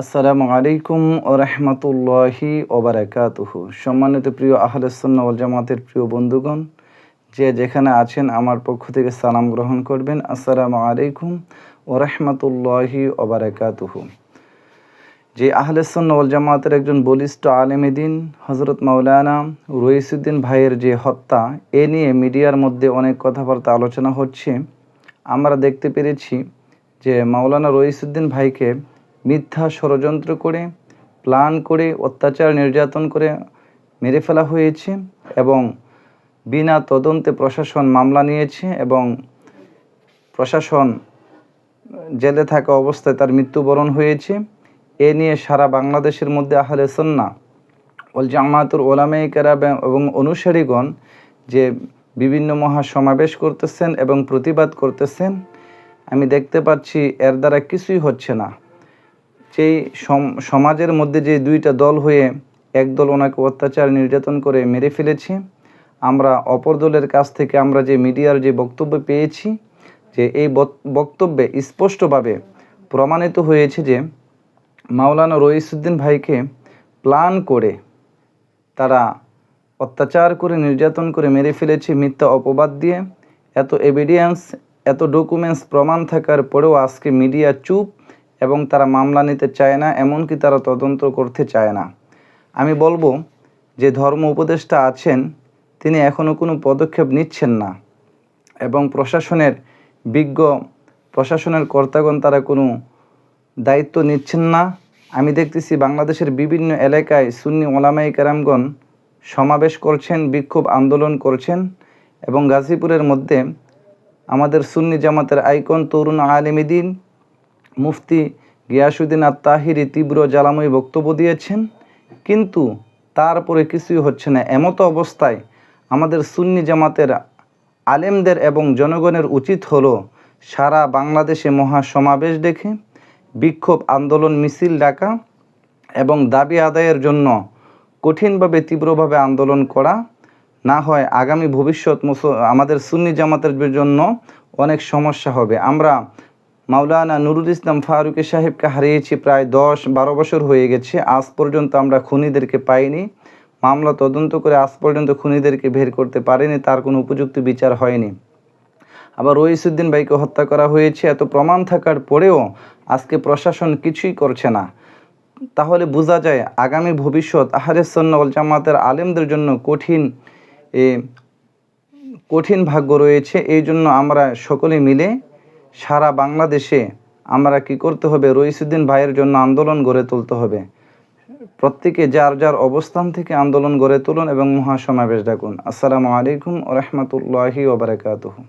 আসসালামু আলাইকুম ও রহমতুল্লাহি ওবরাকাতুহু সম্মানিত প্রিয় আহলুসন্না ওয়াল জামাতের প্রিয় বন্ধুগণ, যে যেখানে আছেন আমার পক্ষ থেকে সালাম গ্রহণ করবেন। আসসালামু আলাইকুম ও রহমতুল্লাহি ওবরাকাতুহু যে আহলেসন্না ওয়াল জামাতের একজন বলিষ্ঠ আলেমেদিন হজরত মাওলানা রইসুদ্দিন ভাইয়ের যে হত্যা, এ নিয়ে মিডিয়ার মধ্যে অনেক কথাবার্তা আলোচনা হচ্ছে। আমরা দেখতে পেরেছি যে মাওলানা রইসুদ্দিন ভাইকে মিথ্যা ষড়যন্ত্র করে প্ল্যান করে, অত্যাচার নির্যাতন করে মেরে ফেলা হয়েছে এবং বিনা তদন্তে প্রশাসন মামলা নিয়েছে এবং প্রশাসন জেলে থাকা অবস্থায় তার মৃত্যুবরণ হয়েছে। এ নিয়ে সারা বাংলাদেশের মধ্যে আহলে সন্না ওল জামাতুর কেরাব এবং অনুসারীগণ যে বিভিন্ন মহা সমাবেশ করতেছেন এবং প্রতিবাদ করতেছেন, আমি দেখতে পাচ্ছি এর দ্বারা কিছুই হচ্ছে না। যেই সমাজের মধ্যে যে দুইটা দল হয়ে একদল ওনাকে অত্যাচার, নির্যাতন করে মেরে ফেলেছে, আমরা অপর দলের কাছ থেকে আমরা যে মিডিয়ার যে বক্তব্য পেয়েছি, যে এই বক্তব্যে স্পষ্টভাবে প্রমাণিত হয়েছে যে মাওলানা রইসুদ্দিন ভাইকে প্ল্যান করে তারা অত্যাচার করে, নির্যাতন করে মেরে ফেলেছে মিথ্যা অপবাদ দিয়ে। এত এভিডিয়েন্স এত ডকুমেন্টস প্রমাণ থাকার পরেও আজকে মিডিয়া চুপ এবং তারা মামলা নিতে চায় না, এমনকি তারা তদন্ত করতে চায় না। আমি বলব যে ধর্ম উপদেষ্টা আছেন, তিনি এখনও কোনো পদক্ষেপ নিচ্ছেন না এবং প্রশাসনের বিজ্ঞ প্রশাসনের কর্তাগণ তারা কোনো দায়িত্ব নিচ্ছেন না। আমি দেখতেছি বাংলাদেশের বিভিন্ন এলাকায় সুন্নি ওলামাই কেরামগণ সমাবেশ করছেন, বিক্ষোভ আন্দোলন করছেন এবং গাজীপুরের মধ্যে আমাদের সুন্নি জামাতের আইকন তরুণ আলিমিদিন মুফতি গিয়াসুদ্দিন আর তাহিরি তীব্র জ্বালাময়ী বক্তব্য দিয়েছেন, কিন্তু তারপরে কিছুই হচ্ছে না। এমতো অবস্থায় আমাদের সুন্নি জামাতের আলেমদের এবং জনগণের উচিত হলো সারা বাংলাদেশে মহা সমাবেশ ডেকে বিক্ষোভ আন্দোলন মিছিল ডাকা এবং দাবি আদায়ের জন্য কঠিনভাবে তীব্রভাবে আন্দোলন করা। না হয় আগামী ভবিষ্যৎ আমাদের সুন্নি জামাতের জন্য অনেক সমস্যা হবে। আমরা মাওলানা নুরুল ইসলাম ফারুকি সাহেবকে হারিয়েছি প্রায় দশ বারো বছর হয়ে গেছে। আজ পর্যন্ত আমরা খুনিদেরকে পাইনি। মামলা তদন্ত করে আজ পর্যন্ত খুনিদেরকে বের করতে পারিনি। তার কোনো উপযুক্ত বিচার হয়নি। আবার রইসুদ্দিন ভাইকে হত্যা করা হয়েছে। এত প্রমাণ থাকার পরেও আজকে প্রশাসন কিছুই করছে না। তাহলে বোঝা যায় আগামী ভবিষ্যৎ আহারে সন্নল জামাতের আলেমদের জন্য কঠিন কঠিন ভাগ্য রয়েছে। এই জন্য আমরা সকলে মিলে সারা বাংলাদেশে আমরা কি করতে হবে? রইসুদ্দিন ভাইয়ের জন্য আন্দোলন গড়ে তুলতে হবে। প্রত্যেকে যার যার অবস্থান থেকে আন্দোলন গড়ে তুলুন এবং মহাসমাবেশ ডাকুন। আসসালামু আলাইকুম রহমতুল্লাহি ওবরাকাতুহু